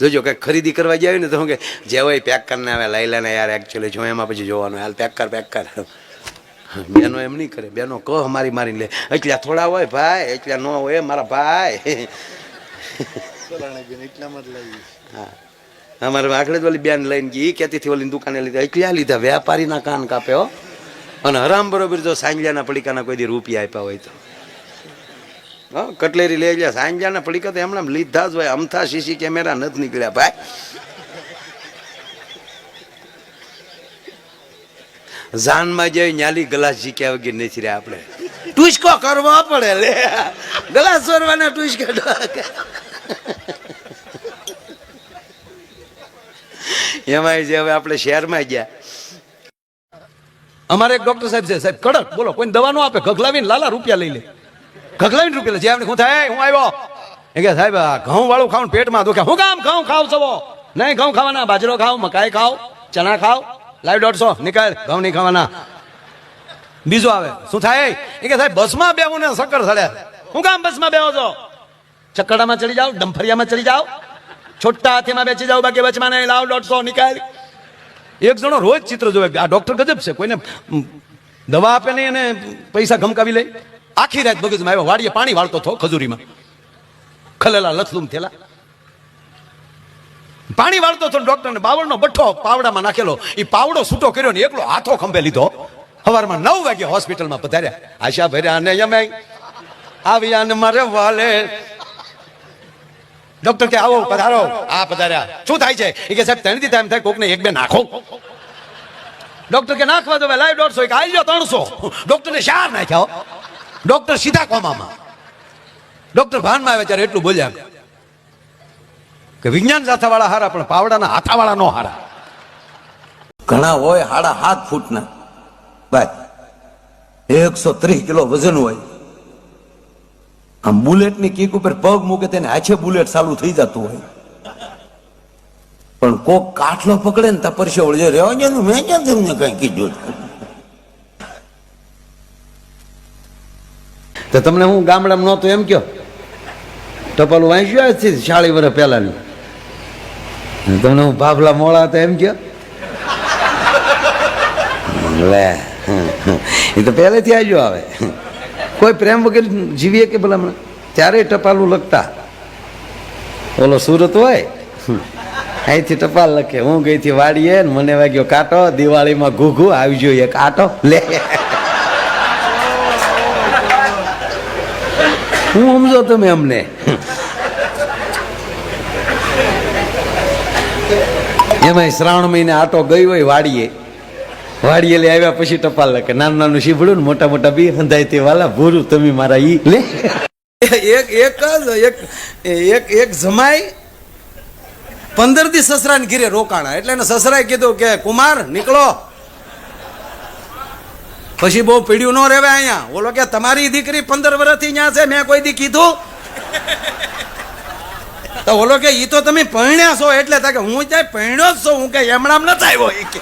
જોજો કે ખરીદી કરવા જાય ને તો હું કે જે હોય પેક કરીને આવે લઈ લેને યાર એકચ્યુઅલી જો એમાં પછી જોવાનું હાલ પેક કર પેક કર. બેનો એમ નહીં કરે બેનો કહો મારી મારી લે. એટલા થોડા હોય ભાઈ એટલા ન હોય મારા ભાઈ. હા. અમારે આખડે જ ઓલી બેન લઈને ગઈ એ ઓલી દુકાને લીધા એટલા લીધા વેપારીના કાન કાપે હો. અને હરામ બરોબર જો સાંજલાના પડીકાના કોઈ દી રૂપિયા આપ્યા હોય તો. કટલેરી લઈ ગયા સાંજલિયાના પડીકા તો એમણે લીધા જ હોય. અમથા સીસી કેમેરા નથી નીકળ્યા, ભાઈ. જાનમાં જઈ ન્યાલી ગ્લાસ જીક્યા વગર નથી રહ્યા આપણે. ટુચકો કરવો પડે, લે. ગ્લાસ ચોરવાના ટુસકો એમાં જે હવે આપણે શહેરમાં ગયા. અમારે એક ડોક્ટર સાહેબ છે. સાહેબ, કડક બોલો. કોઈ દવા નો આપે. ગગલાવીને લાલા રૂપિયા લઈ લે. ગગલાવીને રૂપિયા જે આપણે શું થાય, હું આવ્યો. એ કે, સાહેબ ઘઉં વાળું ખાવ પેટમાં દુખે. હું કામ ઘઉં ખાવ છો નહીં, ઘઉં ખાવાના. બાજરો ખાવ મકાઈ ખાવ ચણા ખાવ લાઈવ દોઢસો. નીકળ ઘઉં નહીં ખાવાના. બીજો આવે. શું થાય? એ કે, સાહેબ, બસમાં બેવું ને સક્કર સડે. હું કામ બસમાં બેહો છો? ચક્કડામાં ચડી જાઓ, ડંફરિયામાં ચડી જાઓ. છોટા હાથીમાં બેસી જાઓ, બાકી બચમાં નહીં. લાવ દોઢસો નીકળ એક જણો રોજ ચિત્ર જોવે. આ ડોક્ટર ગજબ છે. કોઈને દવા આપે નહીં અને પૈસા ગમકાવી લે. આખી રાત મગજમાં આવ્યો, વાડીએ પાણી વાળતો હતો ખજૂરીમાં. ખલેલા લથલુમ થેલા પાણી વાળતો હતો ડોક્ટરને બાવળનો બઠ્ઠો પાવડામાં નાખેલો. એ પાવડો છૂટો કર્યો ને એકલો હાથો ખંભે લીધો. સવારમાં નવ વાગે હોસ્પિટલમાં પધાર્યા. આશા ભર્યા અને યમે. આવ્યા ને મારે વાલે. ડોક્ટર કે, આવો, પધારો. આ પધાર્યા. શું થાય છે? એ કે, સાહેબ ત્રણ દી ટાઈમ થાય, કોકને એક બે નાખો. ડોક્ટર કે, નાખવા દો લાઈવ દોઢસો. એક આવી જાઓ ત્રણસો. ડોક્ટરને શાર નાખ્યા. ડોક્ટર સીધા કોમામાં. ડોક્ટર ભાનમાં આવે ત્યારે એટલું બોલ્યા કે વિજ્ઞાન સાથાવાળા હારા, પણ પાવડાના હાથાવાળા નો હારા. ઘણા હોય, હાડા હાથ ફૂટના. ભાઈ એકસો ત્રીસ કિલો વજન હોય. આમ બુલેટની કીક ઉપર પગ મૂકે તેને આછે બુલેટ ચાલુ થઈ જતું હોય. પણ કોક કાટલો પકડે ને તપરશે રહેવા દે મેં ક્યાં તમને કઈ કીધું? તો તમને હું ગામડામાં નહોતું એમ કયો? ટપાલું વાંચ્યું આજથી ચાળી વર્ષ પહેલાની? તમને હું ભાભલા મોળા હતા એમ કયો? લે એ તો પહેલેથી આવજો આવે. કોઈ પ્રેમ વગર જીવીએ કે ભલા હમણાં? ત્યારે ટપાલું લખતા. ઓલો સુરત હોય? અહીંથી ટપાલ લખે. હું ગઈથી વાડીએ મને વાગ્યો કાંટો, દિવાળીમાં ઘૂઘું આવી જોઈએ કાંટો લે. હું સમજો તમે અમને? એમાં શ્રાવણ મહિને આટો ગઈ હોય વાડીએ. વાડીએ લઈ આવ્યા પછી ટપાલ લખે. નાનું નાનું શીભડું ને મોટા મોટા બી હંધાય તે વાલા, ભૂરું, તમે મારા ઈ લે. એક એક જ, એક એક એક જમાઈ પંદર દી સસરાને ઘીરે રોકાણા. એટલે એને સસરાએ કીધું કે, કુમાર, નીકળો. પછી બહુ પીડ્યું ન રહેવે અહીંયા. ઓલો કે, તમારી દીકરી પંદર વર્ષથી અહીંયા છે, મેં કોઈ દી કીધું? તો ઓલો કે એ તો તમે પરણ્યા છો, એટલે તાકે હું ત્યાં પરણ્યો જ છું, હું કે એમણામ નથી આવ્યો. એ કે.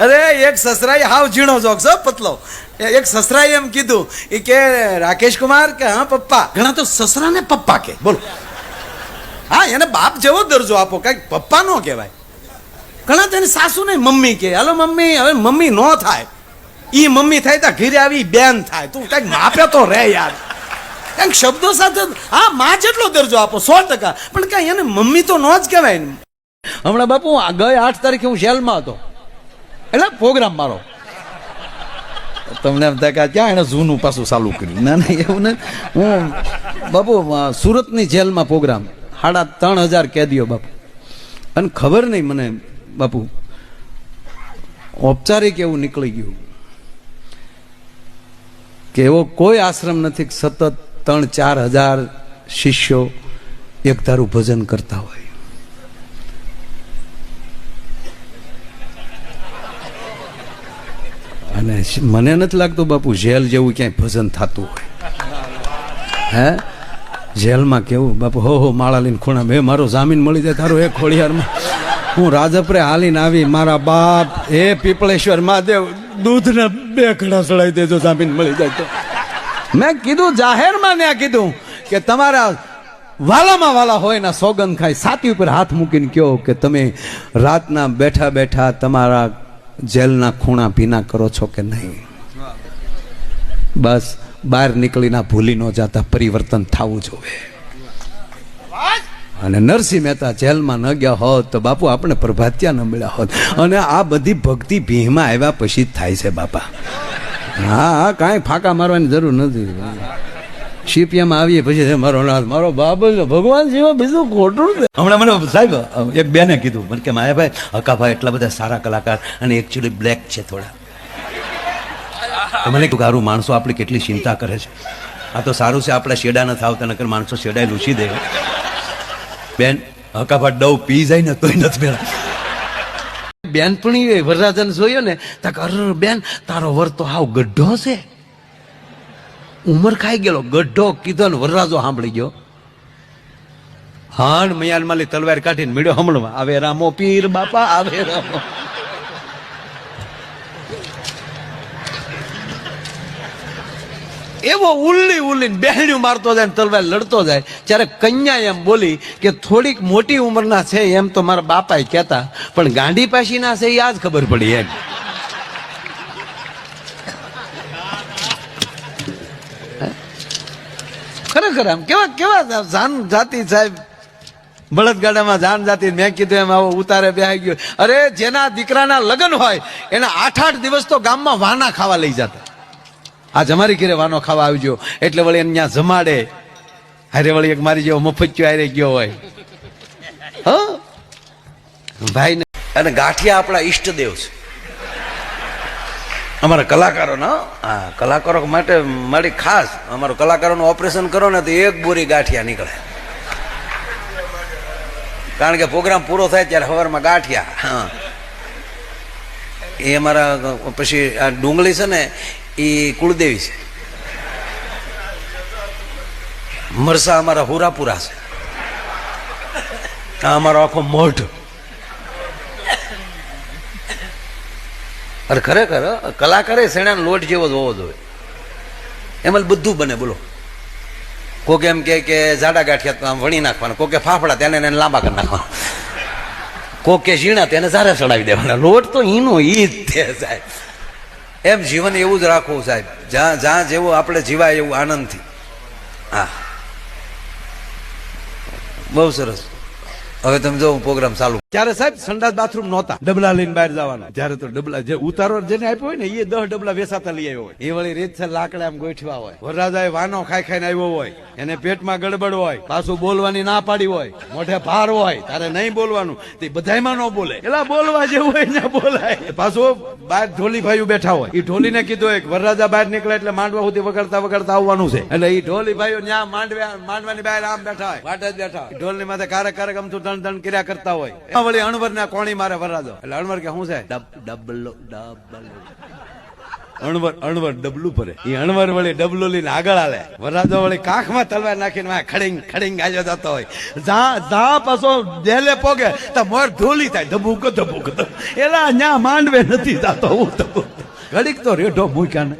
અરે, એક સસરાએ હાવ ઝીણો જોક છો પતલો. એક સસરાએ એમ કીધું એ કે, રાકેશ કુમાર કે, હા, પપ્પા? ઘણા તો સસરાને પપ્પા કે, બોલો. હા, એને બાપ જેવો દરજ્જો આપો, કંઈક પપ્પા નો કહેવાય. ઘણા તેને સાસુ ને મમ્મી કે હલો મમ્મી, હવે મમ્મી નો થાય. એ મમ્મી થાય તો ઘીરે આવી બેન થાય. તું કંઈક માપે તો રે યાર. કંઈક શબ્દો સાથે, હા, માં જેટલો દરજ્જો આપો, સો ટકા. પણ કઈ એને મમ્મી તો નો જ કહેવાય. હમણાં બાપુ ગઈ આઠ તારીખે હું જેલમાં હતો. એટલે પ્રોગ્રામ મારો. તમને એમ થાય કે ક્યાં એને જૂનું પાછું ચાલુ કર્યું? ના ના, એવું ને હું, બાપુ સુરતની જેલમાં પ્રોગ્રામ. સાડા ત્રણ હજાર કેદીઓ બાપુ. અને ખબર નહીં મને બાપુ, ઔપચારિક એવું નીકળી ગયું કે એવો કોઈ આશ્રમ નથી સતત ત્રણ, ચાર હજાર શિષ્યો એક ધારું ભજન કરતા હોય. અને મને નથી લાગતું બાપુ જેલ જેવું ક્યાંય ભજન થતું હોય. હે? જેલમાં કેવું? બાપુ, હો હો, માળા લઈને ખૂણા. મેં, મારો જામીન મળી જાય, તારો એક ખોડિયારમાં હું રાજપરે હાલીને આવી, મારા બાપ, હે પીપળેશ્વર મહાદેવ, દૂધના બે ઘડા ચડાવી દેજો જામીન મળી જાય તો. મેં કીધું, જાહેરમાં ત્યાં કીધું કે તમારા વાલામાં વાલા હોય ના સોગંદ ખાય, સાતી ઉપર હાથ મૂકીને કહો કે તમે રાતના બેઠા બેઠા તમારા જેલના ખૂણા ભીના કરો છો કે નહીં? બસ, બહાર નીકળીને ભૂલી ન જાતા, પરિવર્તન થવું જોવે. અને નરસિંહ મહેતા જેલમાં ન ગયા હોત તો બાપુ આપણે પ્રભાત્યા ન મળ્યા હોત. અને આ બધી ભક્તિ ભીમાં આવ્યા પછી જ થાય છે બાપા. હા હા, કાંઈ ફાંકા મારવાની જરૂર નથી. શિપિયામાં આવીએ પછી મારો નાથ મારો બાપ ભગવાન જેવા બીજું ખોટું હમણાં મને સાહેબ, એક બેને કીધું, મને કે, માયાભાઈ, હકાભાઈ એટલા બધા સારા કલાકાર અને એકચ્યુઅલી બ્લેક છે થોડા. મને કીધું ગારું માણસો આપણી કેટલી ચિંતા કરે છે. આ તો સારું છે, આપણે શેડા ન થાવ નકર માણસો શેડાય લૂછી દે. બેન હકાભા ડવ પી જાય ને તોય નથી મેળા. બેનપણી વરરાજન જોયો ને તક અર બેન, તારો વર તો હાવ ગઢો છે. ઉંમર ખાઈ ગયેલો ગઢો કીધો ને વરરાજો સાંભળી ગયો. હાણ મયાન માલી તલવાર કાઢીને મીડ્યો હમણાં આવે રામો પીર બાપા, આવે રામો. એવો ઉલ્લી ઉલ્લી બેહણ્યું મારતો જાય તલવાર લડતો જાય ત્યારે કન્યા એમ બોલી કે થોડીક મોટી ઉંમરના છે એમ તો મારા બાપા કહેતા, પણ ગાંડી પાસીના છે એ આજ ખબર પડી એમ. ખરેખર આમ કેવા કેવા જાન જાતિ સાહેબ, બળદગાડામાં જાન જાતિ મેં કીધું એમ આવો ઉતારે બે ગયો. અરે જેના દીકરાના લગ્ન હોય, એના આઠ આઠ દિવસ તો ગામમાં વાના ખાવા લઈ જતા. આજ અમારી ઘરે વાનો ખાવા આવજો. એટલે વળી એને જમાડે. હારે વળી એક મારી જેવો મફચ્યો હારે ગયો હોય. હ? ભાઈ અને ગાંઠિયા આપણા ઈષ્ટદેવ છે. અમારા કલાકારોના હા, કલાકારો માટે મારી ખાસ. અમારો કલાકારોનું ઓપરેશન કરો ને તો એક બોરી ગાંઠિયા નીકળે. કારણ કે પ્રોગ્રામ પૂરો થાય ત્યારે સવારમાં ગાંઠિયા. હા. એ અમારા, પછી આ ડુંગળી છે ને એ કુળદેવી છે. મરસા અમારા હુરાપુરા છે. આ અમારો આખો મઠ અરે ખરેખર કલાકારે શેણાનો લોટ જેવો જ હોવો જોઈએ. એમાં બધું બને, બોલો. કોક એમ કે કે જાડા ગાંઠિયા વણી નાખવાના, કોકે ફાફડા તેને એને લાંબા કરી નાખવાના. કોક ઝીણા તેને સારા ચડાવી દેવાના. લોટ તો ઈનો ઈ જ તે સાહેબ. એમ જીવન એવું જ રાખવું સાહેબ. જ્યાં જ્યાં જેવું આપણે જીવાય એવું આનંદથી. હા. બહુ સરસ. હવે તમે જો પ્રોગ્રામ ચાલુ ત્યારે સાહેબ સંડાસ બાથરૂમ નહોતા. ડબલા લઈને બહાર જવાના. ત્યારે તો ડબલા જે ઉતારો જેને આપ્યો હોય ને એ દસ ડબલા વેસાતા લઈ આવ્યો હોય. એ વળી રીત છે લાકડા આમ ગોઠવા હોય. વરરાજાએ વાનો ખાઈ ખાઈને આવ્યો હોય. એને પેટમાં ગડબડ હોય પાછું બોલવાની ના પાડી હોય. મોઢે ભાર હોય તારે નહીં બોલવાનું. તે બધાયમાં ન બોલે. એલા બોલવા જેવું હોય ને બોલાય. પાછું બાર ઢોલી ભાઈઓ બેઠા હોય. એ ઢોલીને કીધું એક વરરાજા બહાર નીકળે એટલે માંડવા સુધી વગાડતા વગાડતા આવવાનું છે. એટલે એ ઢોલી ભાઈઓ ત્યાં માંડવા માંડવાની બહાર આમ બેઠા હોય. વાટે જ બેઠા ઢોલની માથે કારક કારક અમથું દણ દણ કર્યા કરતા હોય. વળી અણવર ના કોણી મારે વરાદો. એટલે અણવર કે શું છે? ડબલો ડબલો. અણવર અણવર ડબલું ભરે. એ અણવર વળી ડબલું લઈને આગળ હાલે. વરાદો વળી કાખમાં તલવાર નાખીને ખડીંગ ખડીંગ ગાજો જતો હોય. જા જા પાછો દેલે પોગે, તો મોર ધોલી થાય. ધબુક ધબુક. એલા ન્યા માંડવે નથી જાતો, હું ધબુક. ઘડીક તો રેઢો મૂક્યા ને.